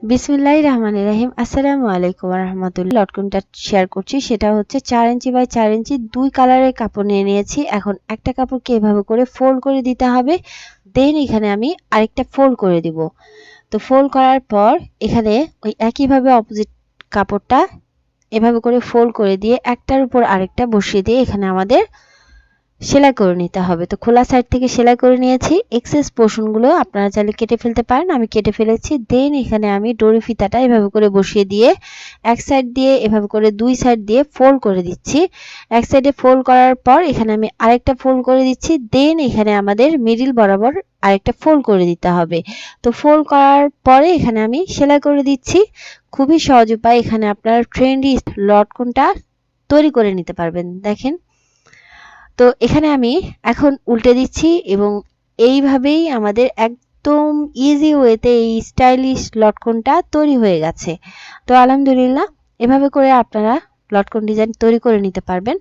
বিসমিল্লাহ রহমান রাহিম। আসসালামু আলাইকুম রহমতুল্লাহ লটকনটা শেয়ার করছি, সেটা হচ্ছে চার ইঞ্চি বাই চার ইঞ্চি দুই কালারের কাপড় নিয়ে নিয়েছি। এখন একটা কাপড়কে এভাবে করে ফোল্ড করে দিতে হবে। দেন এখানে আমি আরেকটা ফোল্ড করে দিব। তো ফোল্ড করার পর এখানে ওই একইভাবে অপোজিট কাপড়টা এভাবে করে ফোল্ড করে দিয়ে একটার উপর আরেকটা বসিয়ে দিয়ে এখানে আমাদের সেলাই করে নিতে হবে। তো খোলা সাইড থেকে সেলাই করে নিয়েছি। এক্সেস পোর্শনগুলো আপনারা চাইলে কেটে ফেলতে পারেন। আমি কেটে ফেলেছি। দেন এখানে আমি ডোরি ফিতাটা এভাবে করে বসিয়ে দিয়ে এক সাইড দিয়ে এভাবে করে দুই সাইড দিয়ে ফোল্ড করে দিচ্ছি। এক সাইডে ফোল্ড করার পর এখানে আমি আরেকটা ফোল্ড করে দিচ্ছি। দেন এখানে আমাদের মিডিল বরাবর আরেকটা ফোল্ড করে দিতে হবে। তো ফোল্ড করার পরে এখানে আমি সেলাই করে দিচ্ছি। খুবই সহজ উপায়। এখানে আপনার ট্রেন্ডি লটকনটা তৈরি করে নিতে পারবেন। দেখেন তো এখানে আমি এখন উল্টে দিচ্ছি এবং এইভাবেই আমাদের একদম ইজি ওয়েতে এই স্টাইলিশ লটকনটা তৈরি হয়ে গেছে। তো আলহামদুলিল্লাহ, এভাবে করে আপনারা লটকন ডিজাইন তৈরি করে নিতে পারবেন।